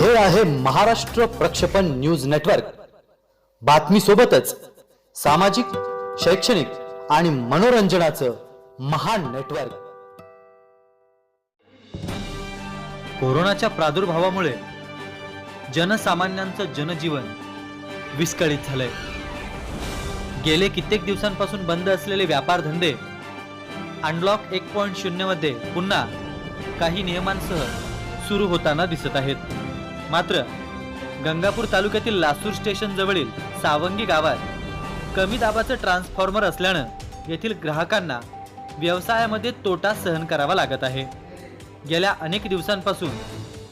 हे आहे महाराष्ट्र प्रक्षेपण न्यूज नेटवर्क. बातमी सोबतच सामाजिक शैक्षणिक आणि मनोरंजनाचं महान नेटवर्क. कोरोनाच्या प्रादुर्भावामुळे जनसामान्यांचं जनजीवन विस्कळीत झालंय. गेले कित्येक दिवसांपासून बंद असलेले व्यापार धंदे अनलॉक एक पॉईंट शून्यमध्ये पुन्हा काही नियमांसह सुरू होताना दिसत आहेत. मात्र गंगापूर तालुक्यातील लासूर स्टेशन जवळील सावंगी गावात कमी दाबाचं ट्रान्सफॉर्मर असल्यानं येथील ग्राहकांना व्यवसायामध्ये तोटा सहन करावा लागत आहे. गेल्या अनेक दिवसांपासून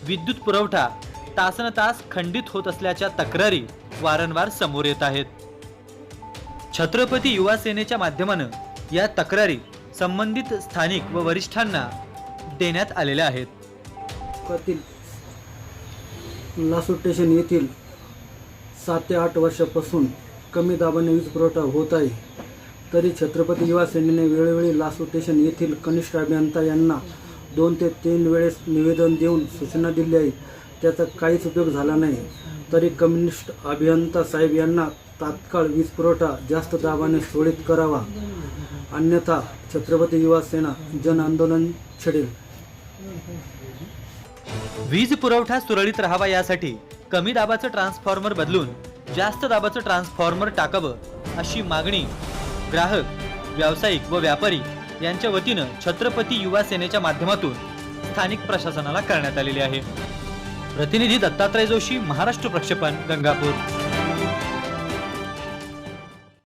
विद्युत पुरवठा तासन तास खंडित होत असल्याच्या तक्रारी वारंवार समोर येत आहेत. छत्रपती युवा सेनेच्या माध्यमानं या तक्रारी संबंधित स्थानिक व वरिष्ठांना देण्यात आलेल्या आहेत. लासूर स्टेशन येथील सात ते आठ वर्षापासून कमी दाबाने वीज पुरवठा होत आहे. तरी छत्रपती युवा सेनेने वेळोवेळी लासूर स्टेशन येथील कनिष्ठ अभियंता यांना दोन ते तीन वेळेस निवेदन देऊन सूचना दिली आहे. त्याचा काहीच उपयोग झाला नाही. तरी कम्युनिस्ट अभियंता साहेब यांना तात्काळ वीज पुरवठा जास्त दाबाने सुरळीत करावा. अन्यथा छत्रपती युवा सेना जन आंदोलन छेडेल. वीज पुरवठा सुरळीत राहावा यासाठी कमी दाबाचं ट्रान्सफॉर्मर बदलून जास्त दाबाचं ट्रान्सफॉर्मर टाकावं अशी मागणी. ग्राहक व्यावसायिक व व्यापारी यांच्या वतीनं छत्रपती युवा सेनेच्या माध्यमातून स्थानिक प्रशासनाला करण्यात आलेली आहे. प्रतिनिधी दत्तात्रय जोशी महाराष्ट्र प्रक्षेपण गंगापूर.